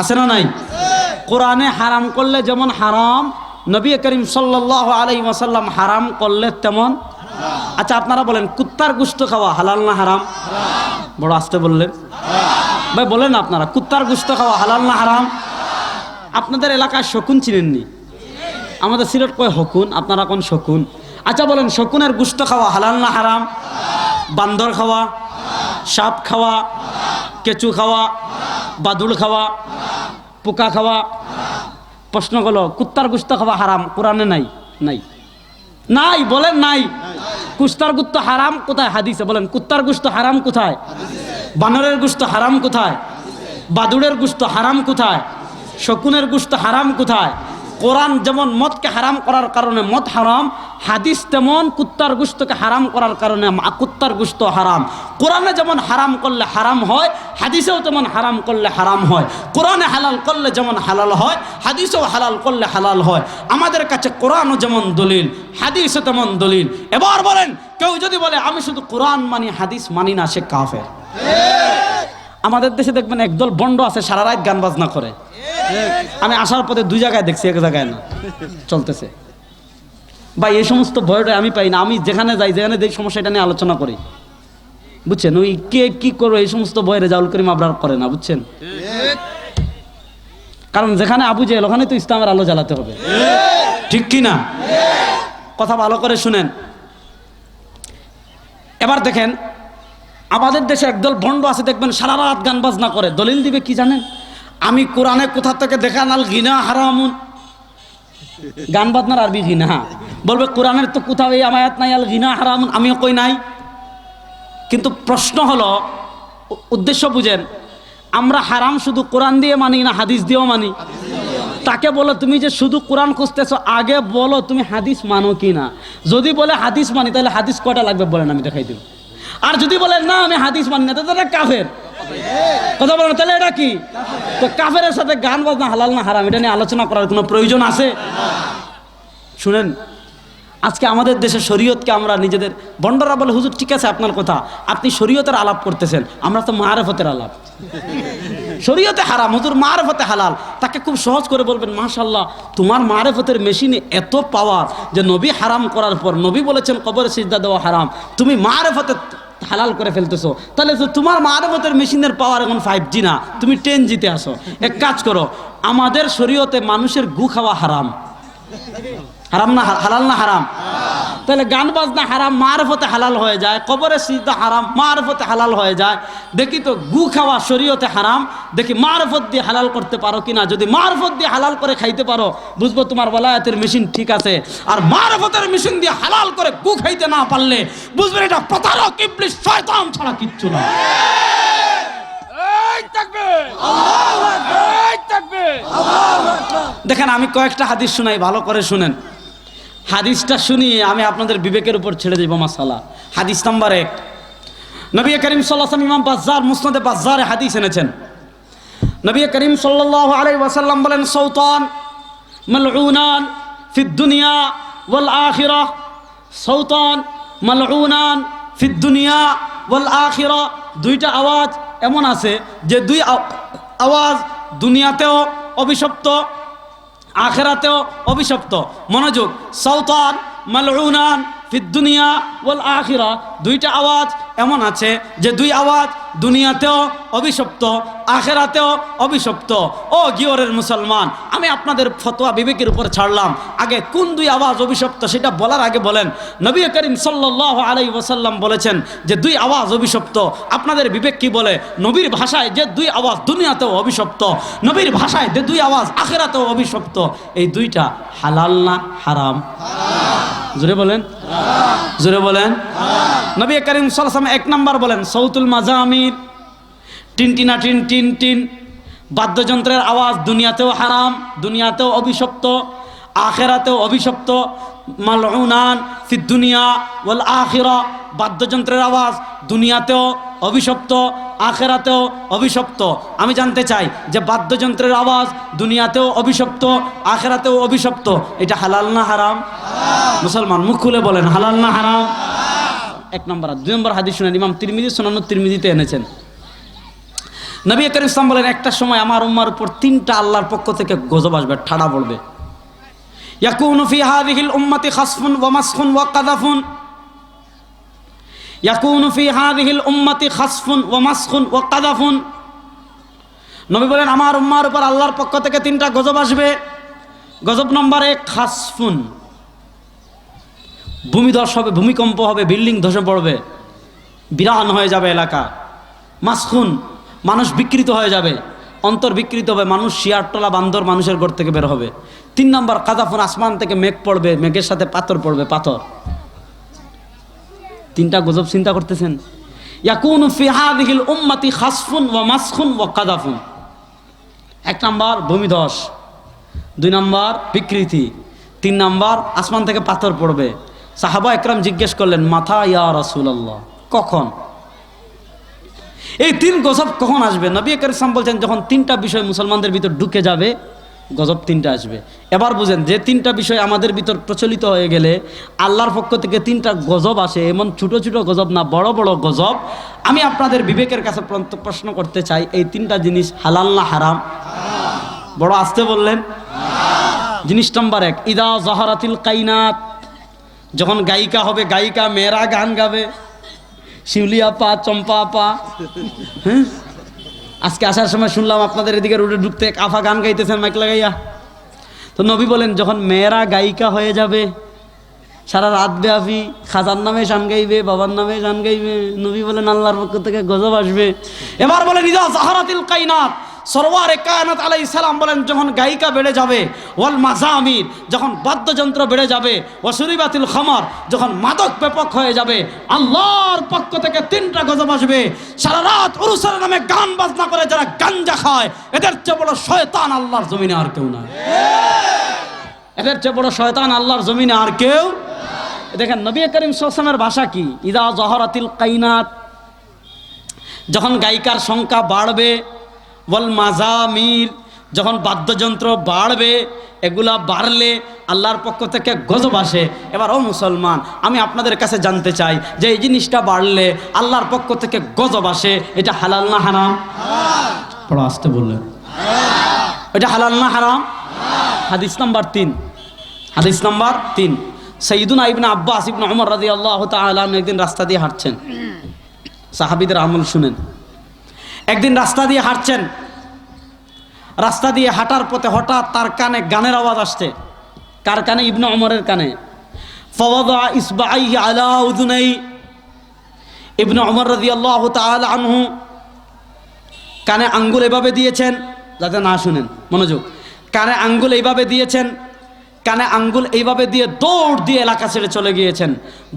আছে না নাই? কোরআনে হারাম করলে যেমন হারাম, নবী করিম সাল্লাহ আলাই ওয়াসাল্লাম হারাম করলে তেমন আচ্ছা আপনারা বলেন, কুত্তার গুস্ত খাওয়া হালাল না হারাম? বড় আসতে বললেন। ভাই, বলেন আপনারা, কুত্তার গুস্ত খাওয়া হালাল না হারাম? আপনাদের এলাকায় শকুন চিনেননি? আমাদের সিলেট কয় হকুন আপনারা কোন শকুন? আচ্ছা বলেন, শকুনের গুস্ত খাওয়া হালাল না হারাম? বান্দর খাওয়া, সাপ খাওয়া, কেঁচু খাওয়া বাদুড় খাওয়া পোকা খাওয়া, প্রশ্ন করল, কুত্তার গুস্ত খাওয়া হারাম, কোরআনে নাই? নাই। নাই, বলেন নাই। কুস্তার গুস্ত হারাম কোথায়? হাদিসে বলেন, কুত্তার গুস্ত হারাম কোথায়? বানরের গুস্ত হারাম কোথায়? বাদুড়ের গুস্ত হারাম কোথায়? শকুনের গুস্ত হারাম কোথায়? কোরআন যেমন মদকে হারাম করার কারণে মদ হারাম, হাদিস তেমন কুত্তার গুস্তকে হারাম করার কারণে কুত্তার গুস্ত হারাম। কোরআনে যেমন হারাম করলে হারাম হয়, হাদিসেও তেমন হারাম করলে হারাম হয়। কোরআনে হালাল করলে যেমন হালাল হয়, হাদিসেও হালাল করলে হালাল হয়। আমাদের কাছে কোরআনও যেমন দলিল, হাদিসও তেমন দলিল। এবার বলেন, কেউ যদি বলে, আমি শুধু কোরআন মানি, হাদিস মানি না, সে কাফের। আমাদের দেশে দেখবেন একদল বন্ড আছে, সারা রাত গান বাজনা করে। আমি আসার পথে দুই জায়গায় দেখছি, এক জায়গায় না। চলতেছে। বা এই সমস্ত ভয়টা আমি পাই না। আমি যেখানে যাই, যেখানে দেখি সমস্যা, এটা নিয়ে আলোচনা করি। বুঝছেন? ওই কে কি করো এই সমস্ত ভয় রেজাউল করিম আবরার করে না, বুঝছেন? কারণ যেখানে আবু জেল ওখানে তো ইসলামের আলো জ্বালাতে হবে। ঠিক কি না? কথা ভালো করে শুনেন। এবার দেখেন, আমাদের দেশে একদল ভণ্ড আছে, দেখবেন সারা রাত গান বাজনা করে। দলিল দিবে কি জানেন? আমি কোরআনে কোথা থেকে দেখা নাল গিনা হারামুন? গান বাজনার আরবি গিনা বলবে, কোরআনের তো কোথাও এই আমায়াত নাই, আল গিনা হারামুন? আমিও কই নাই। কিন্তু প্রশ্ন হলো, উদ্দেশ্য বুঝেন, আমরা হারাম শুধু কোরআন দিয়ে মানি না হাদিস দিয়েও মানি? তাকে বলো, তুমি যে শুধু কোরআন খুঁজতেছো, আগে বলো তুমি হাদিস মানো কি না? যদি বলে হাদিস মানি, তাহলে হাদিস কয়টা লাগবে? বলেন, আমি দেখাই দিব আর যদি বলে, না, আমি হাদিস মানি না, তাহলে কাফের। কথা বলেন তাহলে এটা কি? তো কাফের সাথে গান বাজনা হালাল না হারাম, এটা নিয়ে আলোচনা করার কোনো প্রয়োজন আছে? শুনেন, আজকে আমাদের দেশে শরীয়তকে আমরা নিজেদের, বন্ডরা বলে, হুজুর, ঠিক আছে আপনার কথা, আপনি শরীয়তের আলাপ করতেছেন, আমরা তো মারেফতের আলাপ। শরীয়তে হারাম, হুজুর, মারেফতে হালাল। তাকে খুব সহজ করে বলবেন মাশাল্লাহ তোমার মারেফতের মেশিনে এত পাওয়ার যে নবী হারাম করার পর, নবী বলেছেন, কবরে সিজদা দেওয়া হারাম। তুমি মারেফতে হালাল করে ফেলতেছো। তাহলে তো তোমার মারবতের মেশিনের পাওয়ার এখন ফাইভ জি না। তুমি টেন জিতে আসো এক কাজ করো, আমাদের শরীয়তে মানুষের গু খাওয়া হারাম। হারাম না, হালাল না হারাম? তাহলে গান বাজনা হারাম মারফতে হালাল হয়ে যায় কবরে সিজদা হারাম মারফতে হালাল হয়ে যায়। দেখি তো গু খাওয়া শরীয়তে হারাম দেখি মারফত দিয়ে হালাল করতে পারো কিনা? যদি মারফত দিয়ে হালাল করে খাইতে পারো বুঝব তোমার বলায়াতের মেশিন ঠিক আছে। আর মারফতের মেশিন দিয়ে হালাল করে গু খাইতে না পারলে বুঝবেন এটা প্রতারক ইবলিশ শয়তান ছাড়া কিচ্ছু না। দেখেন আমি কয়েকটা হাদিস শুনাই ভালো করে শুনেন। হাদিসটা শুনিয়ে আমি আপনাদের বিবেকের উপর ছেড়ে দেব মাসালা হাদিস নাম্বার এক। নবী করিম সাল্লাম ইমাম বাজ্জার, মুসনাদে বাজ্জারে হাদিস এনেছেন। নবী করিম সাল্লাহ আলাই ওয়াসাল্লাম বলেন, সৌতান মালউনান ফি দুনিয়া ওয়াল আখিরা। সৌতান মালউনান ফি দুনিয়া ওয়াল আখিরা। দুইটা আওয়াজ এমন আছে যে দুই আওয়াজ দুনিয়াতেও অভিশপ্ত আখেরাতেও অভিশপ্ত। মনোযোগ সৌতান মালউনান, ফিদ্দুনিয়া ওয়াল আখিরা দুইটা আওয়াজ এমন আছে যে দুই আওয়াজ দুনিয়াতেও অভিশপ্ত, আখেরাতেও অভিশপ্ত। ও গিয়রের মুসলমান, আমি আপনাদের ফতোয়া বিবেকের উপর ছাড়লাম। আগে কোন দুই আওয়াজ অভিশপ্ত সেটা বলার আগে বলেন। নবী করিম সাল্লাহ আলাই ওসাল্লাম বলেছেন যে দুই আওয়াজ অভিশপ্ত। আপনাদের বিবেক কি বলে? নবীর ভাষায় যে দুই আওয়াজ দুনিয়াতেও অভিশপ্ত। নবীর ভাষায় যে দুই আওয়াজ আখেরাতেও অভিশপ্ত। এই দুইটা হালাল না হারাম? জোরে বলেন। জোরে বলেন। নবী করিম সাল্লাম এক নাম্বার বলেন, সৌতুল মাজামির টিন টিনা টিন টিন টিন, বাদ্যযন্ত্রের আওয়াজ দুনিয়াতেও হারাম, দুনিয়াতেও অভিশপ্ত, আখেরাতেও অভিশপ্ত মালউনান ফিদ দুনিয়া ওয়াল আখিরা। বাদ্যযন্ত্রের আওয়াজ দুনিয়াতেও অভিশপ্ত, আখেরাতেও অভিশপ্ত। আমি জানতে চাই যে বাদ্যযন্ত্রের আওয়াজ দুনিয়াতেও অভিশপ্ত, আখেরাতেও অভিশপ্ত, এটা হালাল না হারাম? মুসলমান মুখ খুলে বলেন, হালাল না হারাম? এক নম্বর দুই নম্বর হাদিস শুনেন, ইমাম তিরমিজি সোনান্ন তিরমিজিতে এনেছেন। নবী করিম ইসলাম বলেন, একটা সময় আমার উম্মার উপর তিনটা আল্লাহর পক্ষ থেকে গজব আসবে, ঠাড়া পড়বে। ইয়াকুনু ফি হাদিহিল উম্মতি খাসফুন ওয়া মাসখুন ওয়া কাযাফুন। ইয়াকুনু ফি হাদিহিল উম্মতি খাসফুন নবী বলেন, আমার উম্মার উপর আল্লাহর পক্ষ থেকে তিনটা গজব আসবে। গজব নম্বর এক, খাসফুন। ভূমিধস হবে, ভূমিকম্প হবে, বিল্ডিং ধসে পড়বে। বিরান হয়ে যাবে এলাকা। মাসখুন মানুষ বিকৃত হয়ে যাবে। অন্তর বিকৃত হবে, মানুষ শিয়ারটলা বান্দর মানুষের ঘর থেকে বের হবে। তিন নম্বর কাদাফুন আসমান থেকে মেঘ পড়বে, মেঘের সাথে পাথর পড়বে, পাথর। তিনটা গজব চিন্তা করতেছেন? ইয়াকুন ফিহাদিহিল উম্মতি খাসফুন ওয়া মাসখুন ওয়া কাদাফুন এক নম্বর, ভূমিধস। দুই নম্বর, বিকৃতি। তিন নম্বর, আসমান থেকে পাথর পড়বে। সাহাবা একরাম জিজ্ঞেস করলেন, মাথা ইয়া রাসূলুল্লাহ, কখন? এই তিন গজব কখন আসবে? নবী করিম বলছেন, যখন তিনটা বিষয় মুসলমানদের ভিতর ঢুকে যাবে, গজব তিনটা আসবে। এবার বুঝেন, যে তিনটা বিষয় আমাদের ভিতর প্রচলিত হয়ে গেলে, আল্লাহর পক্ষ থেকে তিনটা গজব আসে, এমন ছোট ছোট গজব না, বড় বড় গজব। আমি আপনাদের বিবেকের কাছে প্রশ্ন করতে চাই, এই তিনটা জিনিস হালাল না হারাম? বড় আসতে বললেন। জিনিস নাম্বার এক, ইদা জহরাতিল কাইনাত। যখন গায়িকা হবে, গায়িকা মেয়েরা গান গাবে। শিউলিয়া পা চম্পা পা হ্যাঁ? আজকে আসার সময় শুনলাম আপনাদের এদিকে রোডে ঢুকতে আফা গান গাইতেছেন মাইক লাগাইয়া। তো নবী বলেন, যখন মেয়েরা গায়িকা হয়ে যাবে, সারা রাত ব্যাপী খাজার নামে গান গাইবে, বাবার নামে গান গাইবে, নবী বলেন আল্লাহর পক্ষ থেকে গজব আসবে। এবার বলেন ইদা জাহারাতিল কাইনাত। সরওয়ারে কায়নাত আলাই সালাম বলেন, যখন গায়িকা বেড়ে যাবে, ওয়াল মাজামির, যখন বাদ্যযন্ত্র বেড়ে যাবে ওয়াসুরিবাতিল খমর, যখন মাদক ব্যাপক হয়ে যাবে, আল্লাহর পক্ষ থেকে তিনটা গজব আসবে। সারা রাত উরুসের নামে গান বাজনা করে যারা গাঞ্জা খায়, এদের চেয়ে বড় শয়তান আল্লাহর জমিনে আর কেউ না এদের চেয়ে বড় শয়তান আল্লাহর জমিনে আর কেউ দেখেন, নবী করিম সাল্লামের ভাষা কি? ইদা জহরাতিল কাইনাত। যখন গায়িকার সংখ্যা বাড়বে বল মাজামির যখন বাদ্যযন্ত্র বাড়বে, এগুলা বাড়লে আল্লাহর পক্ষ থেকে গজব আসে। এবার ও মুসলমান, আমি আপনাদের কাছে জানতে চাই যে এই জিনিসটা বাড়লে আল্লাহর পক্ষ থেকে গজব আসে, এটা হালাল না হারাম? বড় আসতে বললেন। এটা হালাল না হারাম? হাদিস নাম্বার তিন। হাদিস নাম্বার তিন। সঈদুন ইবনে আব্বাস ইবনে ওমর রাজি আল্লাহ তাআলা একদিন রাস্তা দিয়ে হাঁটছেন। সাহাবিদের আমল শুনেন। একদিন রাস্তা দিয়ে হাঁটছেন। রাস্তা দিয়ে হাঁটার পথে হঠাৎ তার কানে গানের আওয়াজ আসছে। কার কানে? ইবনে অমরের কানে। ফওয়াদা ইসবাইহি আলা উযুনাই। ইবনে ওমর রাদিয়াল্লাহু তাআলা আনহু কানে আঙ্গুল এভাবে দিয়েছেন, যাতে না শুনেন, মনোযোগ। কানে আঙ্গুল এইভাবে দিয়েছেন, কানে আঙ্গুল এইভাবে দিয়ে দৌড় দিয়ে এলাকা ছেড়ে চলে গিয়েছেন।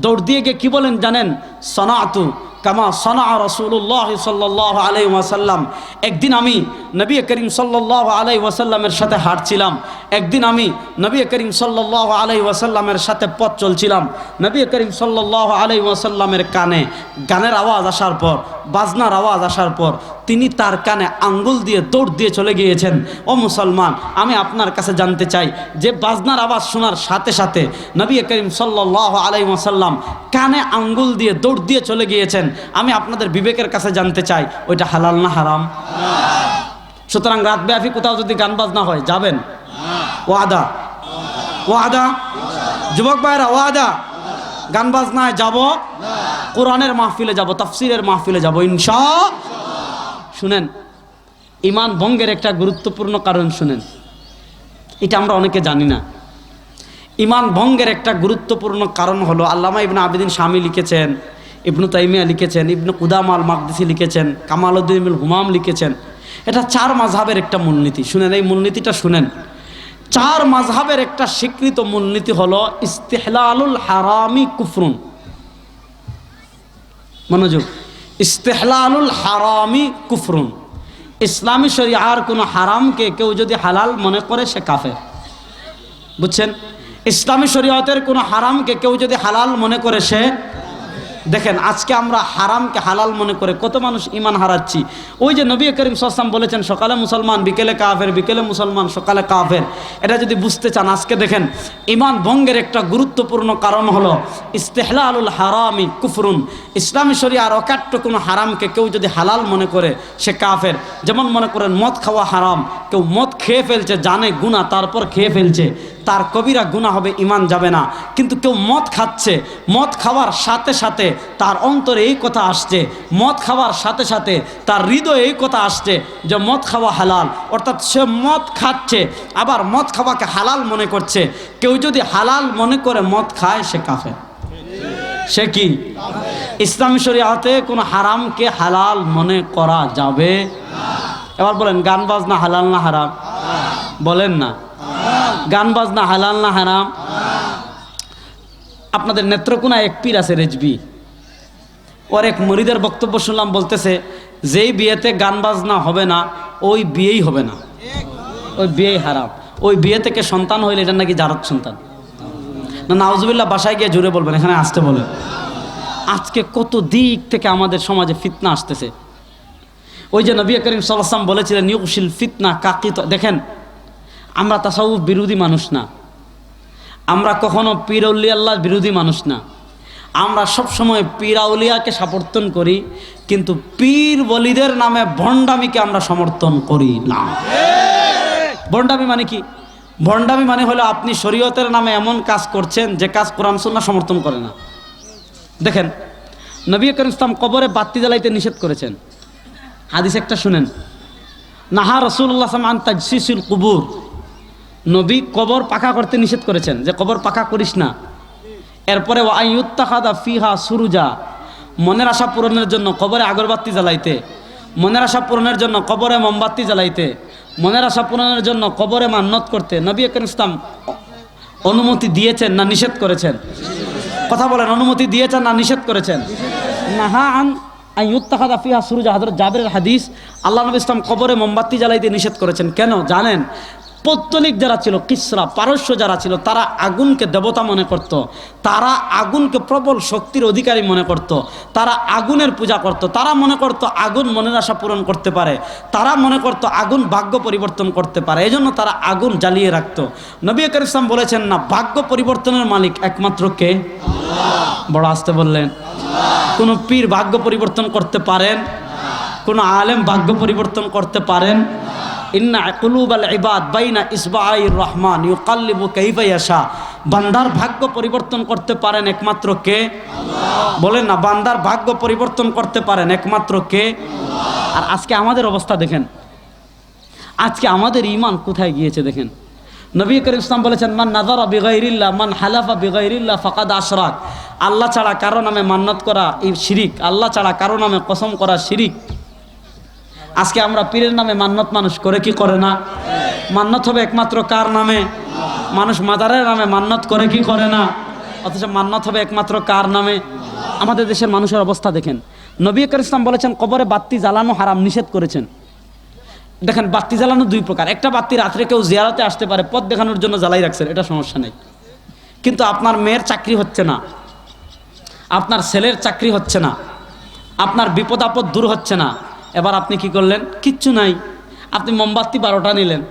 দৌড় দিয়ে গিয়ে কি বলেন জানেন? সনাতু কামা সনা রসুল্লাহ সাল্লাহ আলাই ওয়াসাল্লাম। একদিন আমি নবী করিম সাল্লাহ আলাই ওয়াসাল্লামের সাথে হাঁটছিলাম। একদিন আমি নবী করিম সাল্লাহ আলাই ওয়াসাল্লামের সাথে পথ চলছিলাম। নবী করিম সাল্লাহ আলাই ওয়াসাল্লামের কানে গানের আওয়াজ আসার পর বাজনার আওয়াজ আসার পর তিনি তার কানে আঙ্গুল দিয়ে দৌড় দিয়ে চলে গিয়েছেন, ও মুসলমান, আমি আপনার কাছে জানতে চাই যে বাজনার আওয়াজ শোনার সাথে সাথে নবী করিম সাল্লাহ আলাই ওয়াসাল্লাম কানে আঙ্গুল দিয়ে দৌড় দিয়ে চলে গিয়েছেন, আমি আপনাদের বিবেকের কাছে জানতে চাই, ওইটা হালাল না হারাম? সুতরাং রাত ব্যাপী কোথাও যদি গান বাজনা হয়, যাবেন? ওয়াদা? ওয়াদা? যুবক ভাইরা ওয়াদা? গান বাজনায় যাব? কোরআনের মাহফিলে যাব, তাফসিরের মাহফিলে যাব, ইনশা শুনেন ইমান ভঙ্গের একটা গুরুত্বপূর্ণ কারণ শুনেন। এটা আমরা অনেকে জানি না। ইমান ভঙ্গের একটা গুরুত্বপূর্ণ কারণ হলো আল্লামা ইবনে আবেদিন স্বামী লিখেছেন, ইবনু তাইমিয়া লিখেছেন, ইবনু কুদাম আল মাকদিসি লিখেছেন কামালউদ্দিন ইবনুল হুমাম লিখেছেন। এটা চার মাঝহাবের একটা মূলনীতি। শুনেন, এই মূলনীতিটা শুনেন। চার মাঝহাবের একটা স্বীকৃত মূলনীতি হলো ইস্তেহলালুল হারামি কুফরুন। মনোযোগ। ইস্তেহলালুল হারামি কুফরুন। ইসলামী শরিয়ার কোনো হারামকে কেউ যদি হালাল মনে করে, সে কাফের। বুঝছেন? ইসলামী শরীয়তের কোনো হারামকে কেউ যদি হালাল মনে করে, সে দেখেন, আজকে আমরা হারামকে হালাল মনে করে কত মানুষ ইমান হারাচ্ছি। ওই যে নবী করিম সাল্লাম বলেছেন, সকালে মুসলমান, বিকেলে কাফের, বিকেলে মুসলমান, সকালে কাফের। এটা যদি বুঝতে চান, আজকে দেখেন ইমান ভঙ্গের একটা গুরুত্বপূর্ণ কারণ হলো ইস্তেহলা আলুল হারামি কুফরুন। ইসলামী শরিয়ার অকাট্য কোনো হারামকে কেউ যদি হালাল মনে করে, সে কাফের। যেমন মনে করেন, মদ খাওয়া হারাম। কেউ মদ খেয়ে ফেলছে, জানে গুণা তারপর খেয়ে ফেলছে। তার কবিরা গুণা হবে ইমান যাবে না। কিন্তু কেউ মদ খাচ্ছে, মদ খাওয়ার সাথে সাথে তার অন্তরে এই কথা আসছে, মদ খাওয়ার সাথে সাথে তার হৃদয়ে এই কথা আসছে যে মদ খাওয়া হালাল। অর্থাৎ সে মদ খাচ্ছে, আবার মদ খাওয়াকে হালাল মনে করছে। কেউ যদি হালাল মনে করে মদ খায়, সে কাফে সে কি? ইসলাম শরিয়াতে কোনো হারামকে হালাল মনে করা যাবে এবার বলেন, গান বাজনা হালাল না হারাম? বলেন না। গান বাজনা হালাল না হারাম? আপনাদের নেত্রকোনা এক পীর আছে রেজবি। ওর এক মরিদের বক্তব্য শুনলাম, বলতেছে, যেই বিয়েতে গান বাজনা হবে না, ওই বিয়েই হবে না। ওই বিয়েই হারাম। ওই বিয়ে থেকে সন্তান হইলে এটা নাকি জারত সন্তান? না, নাউজুবিল্লাহ, বাসায় গিয়ে জুড়ে বলবেন, এখানে আসতে বলেন। আজকে কত দিক থেকে আমাদের সমাজে ফিতনা আসতেছে। ওই যে নবী করিম সাল্লাম বলেছিলেন ইউকশিল ফিতনা কাকিত দেখেন আমরা তাসাউফ বিরোধী মানুষ না। আমরা কখনো পীরউলি আল্লাহ বিরোধী মানুষ না। আমরা সবসময় পীরাউলিয়াকে সমর্থন করি, কিন্তু পীর বলিদের নামে ভণ্ডামিকে আমরা সমর্থন করি না। ভণ্ডামি মানে কি? ভণ্ডামি মানে হলো আপনি শরীয়তের নামে এমন কাজ করছেন যে কাজ কোরআন সুন্না সমর্থন করে না। দেখেন, নবী করিম ইসলাম কবরে বাতি জ্বালাইতে নিষেধ করেছেন। হাদিস একটা শুনেন। নাহা রসুল্লাহ সামান তাজসিসুল কুবুর। নবী কবর পাকা করতে নিষেধ করেছেন যে কবর পাকা করিস না। এরপরে ফিহা সুরুজা, মনের আশা পূরণের জন্য কবরে আগরবাতি জ্বালাইতে, মনের আশা পূরণের জন্য কবরে মোমবাতি জ্বালাইতে, মনের আশা পূরণের জন্য কবরে মান্নত করতে নবী একন ইসলাম অনুমতি দিয়েছেন না নিষেধ করেছেন? কথা বলেন, অনুমতি দিয়েছেন না নিষেধ করেছেন? নাহা আন আইয়ুত্তাখাদা ফিহা সুরুজা। হযরত জাবেরের হাদিস, আল্লাহ নবী ইসলাম কবরে মোমবাতি জ্বালাইতে নিষেধ করেছেন। কেন? জানেন পৌত্তলিক যারা ছিল, কিসরা, পারস্য যারা ছিল, তারা আগুনকে দেবতা মনে করত। তারা আগুনকে প্রবল শক্তির অধিকারী মনে করত। তারা আগুনের পূজা করত। তারা মনে করত আগুন মনের আশা পূরণ করতে পারে। তারা মনে করত আগুন ভাগ্য পরিবর্তন করতে পারে। এই জন্য তারা আগুন জ্বালিয়ে রাখত। নবী আকর ইসলাম বলেছেন না, ভাগ্য পরিবর্তনের মালিক একমাত্র কে? বড় আসতে বললেন। কোনো পীর ভাগ্য পরিবর্তন করতে পারেন? কোনো আলেম ভাগ্য পরিবর্তন করতে পারেন? ইন্না কুলুবাল ইবাদ বাইনা ইসবাইর রহমান, ইউকাল্লিবু কাইফা ইয়াশা। বান্দার ভাগ্য পরিবর্তন করতে পারেন একমাত্র কে? বলেন না, বান্দার ভাগ্য পরিবর্তন করতে পারেন একমাত্র কে? আর আজকে আমাদের অবস্থা দেখেন। আজকে আমাদের ইমান কোথায় গিয়েছে দেখেন? নবী করিম ইসলাম বলেছেন, মান নাজারা বিগাইরিল্লাহ, মান হালাফা বিগাইরিল্লাহ ফাকাদ আশরাক। আল্লাহ ছাড়া কারও নামে মান্নত করা এই শিরিক, আল্লাহ ছাড়া কারও নামে কসম করা শিরিক। আজকে আমরা পীরের নামে মান্নত মানুষ করে কি করে না? মান্নত হবে একমাত্র কার নামে? মানুষ মাদারের নামে মান্নত করে কি করে না? অথচ মান্নত হবে একমাত্র কার নামে? আমাদের দেশের মানুষের অবস্থা দেখেন। নবী করিম ইসলাম বলেছেন, কবরে বাত্তি জ্বালানো হারাম নিষেধ করেছেন। দেখেন বাত্তি জ্বালানো দুই প্রকার। একটা বাত্তি রাত্রে কেউ জিয়ারতে আসতে পারে, পথ দেখানোর জন্য জ্বালাই রাখছেন, এটা সমস্যা নেই। কিন্তু আপনার মেয়ের চাকরি হচ্ছে না। আপনার ছেলের চাকরি হচ্ছে না। আপনার বিপদ আপদ দূর হচ্ছে না। এবার আপনি কি করলেন? কিচ্ছু নাই। আপনি মোমবাতি বারোটা নিলেন।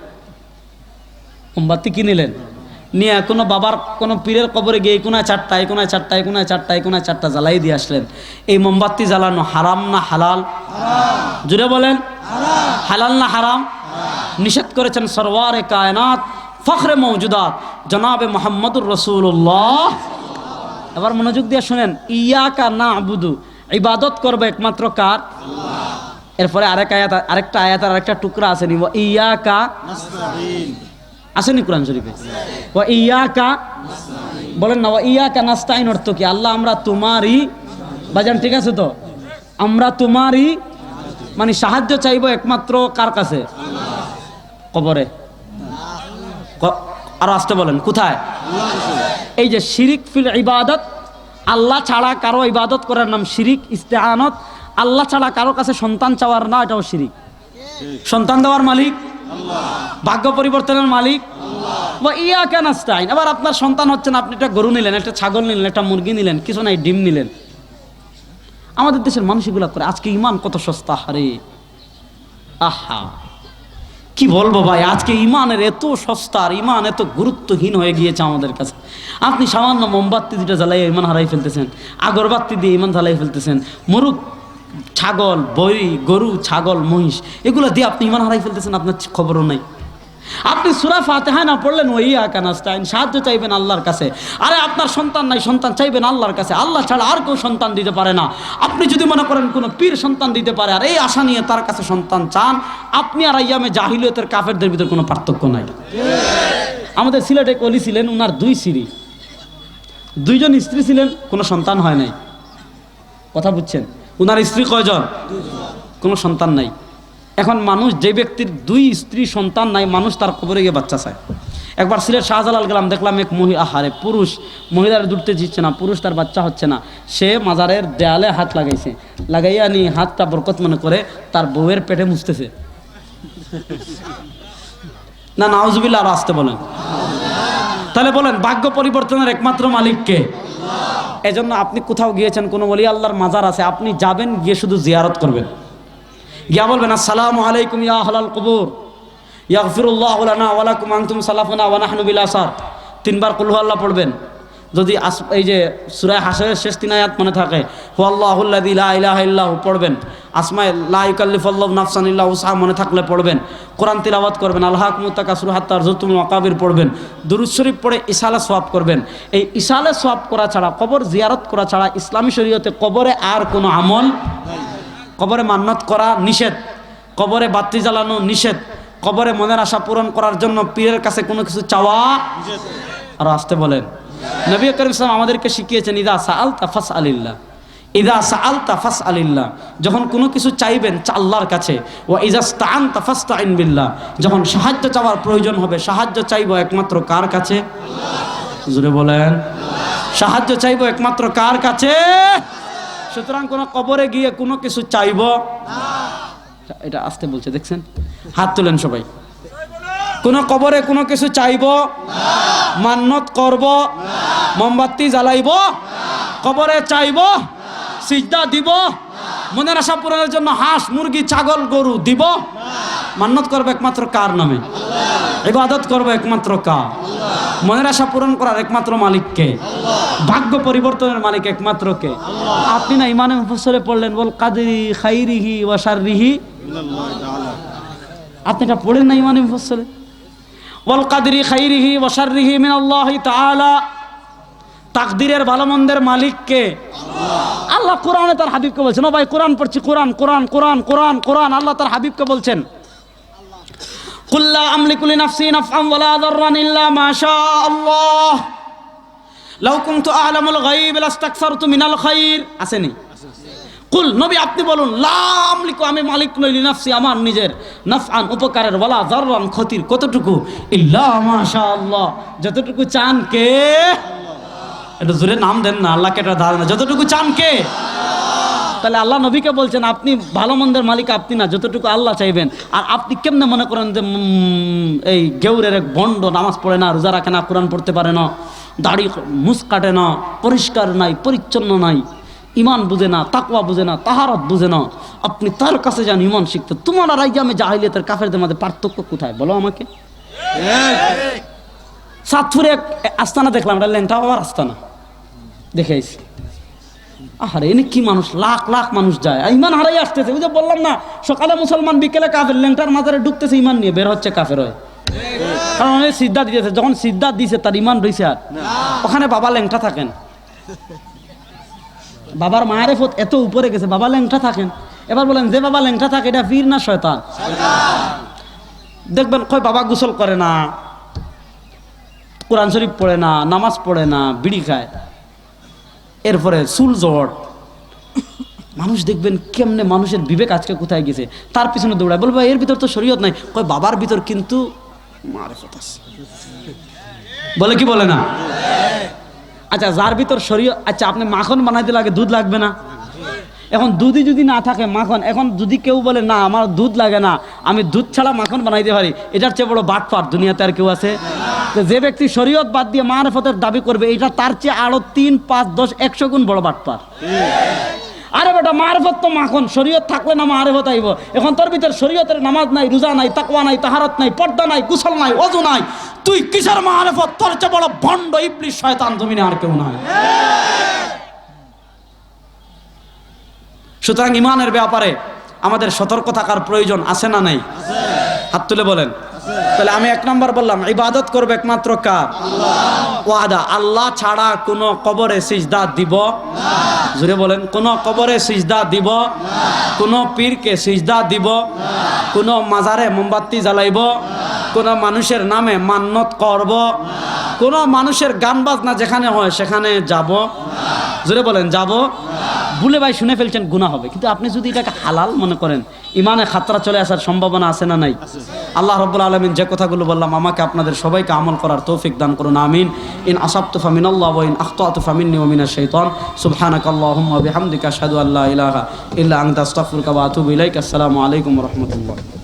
মোমবাতি কি নিলেন? নিয়ে কোনো বাবার, কোনো পীরের কবরে গিয়ে কোনায় চারটা কোনায় চারটা কোনায় চারটা কোনায় চারটা জ্বালাই দিয়ে আসলেন। এই মোমবাতি জ্বালানো হারাম না হালাল? জুড়ে বলেন। হালাল না হারাম? নিষেধ করেছেন সরওয়ারে কায়নাত, ফখরে মৌজুদাত। জনাবে মোহাম্মদুর রসুল্লাহ এবার মনোযোগ দিয়ে শুনেন ইয়া কা না আবুদু ইবাদত করবে একমাত্র কার? এরপরে আরেক আয়াত আরেকটা আয়াত আর আরেকটা টুকরা আছে নিব ইয়া কা আসেনি কোরআন শরীফে? ও ইয়া কা বলেন না ও ইয়া কা নাস্তাইন অর্থ কি? আল্লাহ আমরা তোমারই বাজান ঠিক আছে তো? আমরা তোমারই মানে সাহায্য চাইব একমাত্র কার কাছে? কবরে। আরও আসতে বলেন কোথায়? এই যে শিরিক ফিল ইবাদত আল্লাহ ছাড়া কারও ইবাদত করার নাম শিরিক ইস্তেহানত আল্লাহ ছাড়া কারও কাছে সন্তান চাওয়ার না, এটাও শিরিক। সন্তান দেওয়ার মালিক, ভাগ্য পরিবর্তনের মালিক। বা ইয়া কেন আস্তাইন এবার আপনার সন্তান হচ্ছে না, আপনি একটা গরু নিলেন, একটা ছাগল নিলেন, একটা মুরগি নিলেন, কিছু নাই, ডিম নিলেন। আমাদের দেশের মানুষ এগুলা করে, আজকে ইমান কত সস্তা, হারে। আহা। কি বলব ভাই, আজকে ইমানের এত সস্তা আর ইমান এত গুরুত্বহীন হয়ে গিয়েছে আমাদের কাছে। আপনি সামান্য মোমবাতি দুটা জ্বালাইয়া ইমান হারাই ফেলতেছেন, আগরবাতি দিয়ে ইমান জ্বালাই ফেলতেছেন, মরুক ছাগল, বই, গরু, ছাগল, মহিষ, এগুলো দিয়ে আপনি ইমান হারাই ফেলতেছেন, আপনার খবরও নাই। আপনি সুরা ফাতেহা না পড়লেন ওই আকানাস্তাইন সাহায্য চাইবেন আল্লাহর কাছে। আরে আপনার সন্তান নাই, সন্তান চাইবেন আল্লাহর কাছে। আল্লাহ ছাড়া আর কেউ সন্তান দিতে পারে না। আপনি যদি মনে করেন কোনো পীর সন্তান দিতে পারে, আর এই আশা নিয়ে তার কাছে সন্তান চান, আপনি আর আইয়ামে জাহিলিয়তের কাফেরদের ভিতর কোনো পার্থক্য নাই। আমাদের সিলেটে এক অলি ছিলেন, উনার দুই সিঁড়ি দুইজন স্ত্রী ছিলেন, কোনো সন্তান হয় নাই। কথা বুঝছেন? উনার স্ত্রী কয়জন? কোনো সন্তান নাই। এখন মানুষ যে ব্যক্তির দুই স্ত্রী সন্তান নাই, মানুষ তার কবরে গিয়ে বাচ্চা চায়। একবার সিলেট শাহজালাল গেলাম দেখলাম এক মহিলা হারে পুরুষ, মহিলার দুটতে দিচ্ছে না, পুরুষ তার বাচ্চা হচ্ছে না। সে মাজারের দেয়ালে হাত লাগাইছে। লাগাইয়া নি হাতটা বরকত মনে করে তার বউয়ের পেটে মুছতেছে। না নাউজুবিল্লা আর আসতে বলেন। তাহলে বলেন, ভাগ্য পরিবর্তনের একমাত্র মালিককে এজন্য আপনি কোথাও গিয়েছেন, কোনো বলি আল্লাহর মাজার আছে, আপনি যাবেন, গিয়ে শুধু জিয়ারত করবেন। গিয়া বলবেন, আসসালামু আলাইকুম ইয়া হলাল কবুর। ইয়াকফিরুল্লাহ আনতুম সালাফুনা ওয়া নাহনু তিনবার কুল আল্লাহ পড়বেন। যদি এই যে সূরা হাসরের শেষ তিন আয়াত মনে থাকে হুয়াল্লাহুল্লাযী লা ইলাহা ইল্লাহু পড়বেন। আসমায়ে লা ইউকাল্লিফুল্লাহু নাফসান ইল্লা উসহা মনে থাকলে পড়বেন। কোরআন তিলাওয়াত করবেন। আল্লাহ মুতাকাসুর হাত্তার জুতুম ওয়াকাবির পড়বেন। দুরুদ শরীফ পড়ে ইসালে সোয়াব করবেন। এই ইসালে সোয়াব করা ছাড়া, কবর জিয়ারত করা ছাড়া ইসলামী শরীয়তে কবরে আর কোনো আমল কবরে মান্নত করা নিষেধ। কবরে বাতি জ্বালানো নিষেধ। কবরে মনের আশা পূরণ করার জন্য পীরের কাছে কোনো কিছু চাওয়া আর আসতে বলেন। নবী করিম সালাম আমাদেরকে শিখিয়েছেন, ইদা সা আল তাফাস আলিল্লাহ ইদা সা আল তাফাস আলিল্লাহ যখন কোনো কিছু চাইবেন আল্লাহর কাছে ও ইজা স্তান তাফাস্তাইন বিল্লাহ। যখন সাহায্য চাওয়ার প্রয়োজন হবে, সাহায্য চাইব একমাত্র কার কাছে? জুড়ে বলেন, সাহায্য চাইব একমাত্র কার কাছে? সুতরাং কোনো কবরে গিয়ে কোনো কিছু চাইব? এটা আসতে বলছে, দেখছেন? হাত তুলেন সবাই। কোনো কবরে কোনো কিছু চাইব? মান্নত করব? মোমবাতি জ্বালাইব? কবরে চাইব? সিজদা দিব? মনের আশা পূরণের জন্য হাঁস মুরগি ছাগল গরু দিব? মান্নত করবে একমাত্র কার নামে? ইবাদত করবে একমাত্র কার? মনের আশা পূরণ করার একমাত্র মালিককে? ভাগ্য পরিবর্তনের মালিক একমাত্র কে? আপনি না ইমানে মুফসরে পড়লেন বল কাদেরি খাইরিহি ওয়াশাররিহি আপনি এটা পড়েন না ইমানে মুফসরে কাদেরি খাইরিহি ওয়াশাররিহি মিন আল্লাহ তাআলা। তাকদিরের ভালো মন্দের মালিককে আল্লাহ কোরআনে তার হাবিবকে বলছেন, ও ভাই, কোরআন পড়ছি, কোরআন কোরআন কোরআন কোরআন কোরআন। আল্লাহ তার হাবিবকে বলছেন কুল্লা আমলিকুলি নাফসি নাফআম ওয়ালা দাররান ইল্লা মা শাআ আল্লাহ। লাউ কুনতু আ'লামুল গায়ব, লাস্তাকসারতু মিনাল খাইর। আসেনি। কুল, নবী আপনি বলুন, লা আমলিকু আমি মালিক নইলি নাফসি আমার নিজের। নাফআন, উপকারের, ওয়ালা দাররান ক্ষতির, কতটুকু? ইল্লা মা আল্লাহ যতটুকু চান কে? এটা জোরে নাম দেন না, আল্লাহকে এটা ধারণা যতটুকু চান কে? তাহলে আল্লাহ নবীকে বলছেন, আপনি ভালো মন্দের মালিক, আপনি না, যতটুকু আল্লাহ চাইবেন। আর আপনি কেমনে মনে করেন যে এই গেউরের এক বন্ড, নামাজ পড়ে না, রোজা রাখে না, কোরআন পড়তে পারে না, দাড়ি মুস কাটে না, পরিষ্কার নাই, পরিচ্ছন্ন নাই। ইমান বুঝে না, তাকওয়া বুঝে না, তাহারত বুঝে না। আপনি তার কাছে যান, ইমান শিখতে। তোমার আর আইজামে জাহিলিয়াতের কাফেরদের মধ্যে পার্থক্য কোথায়? বলো আমাকে। সাতপুরে এক আস্তানা দেখলাম, এটা ল্যাংটা আবার আস্তানা। দেখে আইছি আহারে, এনে কি মানুষ? লাখ লাখ মানুষ যায়। ইমান হারাই আসতেছে যে বললাম না, সকালে মুসলমান, বিকেলে কাফের ল্যাংটার মাজারে ঢুকতেছে ইমান নিয়ে, বের হচ্ছে কাফের হয়। কারণ সিদ্ধা দিতেছে, যখন সিদ্ধা দিছে, তার ইমান রয়েছে আর। ওখানে বাবা ল্যাংটা থাকেন। বাবার মায়ের ফত এত উপরে গেছে, বাবা ল্যাংটা থাকেন। এবার বলেন, যে বাবা ল্যাংটা থাকে, এটা বীর না শয়তান? দেখবেন, কয় বাবা গোসল করে না, কোরআন শরীফ পড়ে না, নামাজ পড়ে না, বিড়ি খায়। এরপরে চুল জট মানুষ দেখবেন কেমনে মানুষের বিবেক আজকে কোথায় গেছে। তার পিছনে দৌড়ায়। বলব এর ভিতর তো শরীয়ত নাই। কয়, বাবার ভিতর কিন্তু মারেফত আছে। বলে কি বলে না? আচ্ছা যার ভিতর শরীয় আচ্ছা আপনি মাখন বানাইতে লাগে, দুধ লাগবে না? এখন দুধই যদি না থাকে, মাখন, এখন যদি কেউ বলে, না, আমার দুধ লাগে না, আমি দুধ ছাড়া মাখন বানাইতে পারি, এটার চেয়ে বড় বাটপার দুনিয়াতে আর কেউ আছে? যে ব্যক্তি শরীয়ত বাদ দিয়ে মারফতের দাবি করবে, এটা তার চেয়ে আরও তিন, পাঁচ, দশ, একশো গুণ বড় বাটপার আরে বেটা, মারফত তো মাখন, শরীয়ত থাকলে না মারফত আইব। এখন তোর ভিতর শরীয়তের নামাজ নাই, রোজা নাই, তাকওয়া নাই, তাহারত নাই, পর্দা নাই গুসল নাই, অজু নাই। তুই কিসের মারফত? তোর চেয়ে বড় ভণ্ড ইবলিশ শয়তান জমিনে আর কেউ নাই। সুতরাং ইমানের ব্যাপারে আমাদের সতর্ক থাকার প্রয়োজন আছে না নাই? হাত তুলে বলেন। তাহলে আমি এক নম্বর বললাম ইবাদত করবে একমাত্র কার? ওয়াদা। আল্লাহ ছাড়া কোনো কবরে সিজদা দিব জুড়ে বলেন কোন কবরে সিজদা দিব কোন পীরকে সিজদা দিব কোন মাজারে মোমবাতি জ্বালাইব কোন মানুষের নামে মান্নত করব কোন মানুষের গান বাজনা যেখানে হয় সেখানে যাব জুড়ে বলেন যাব ভুলে ভাই শুনে ফেলছেন গুণা হবে। কিন্তু আপনি যদি এটাকে হালাল মনে করেন ইমানে খাতরা চলে আসার সম্ভাবনা আছে না নাই? আল্লাহ রব্বুল আলমিন যে কথাগুলো বললাম আমাকে আপনাদের সবাইকে আমল করার তৌফিক দান করুন আমিন। ইন আসাবতু ফামিন আল্লাহ ইন আখতাতু ফামিন্নি ওয়া শৈতন সুবহানাক আল্লাহুম্মা বিহামদিকা আশহাদু আল্লা ইলাহা ইল্লা আনতা আস্তাগফিরুকা ওয়া আতুবু ইলাইক। আসসালামু আলাইকুম ওয়া রাহমাতুল্লাহ।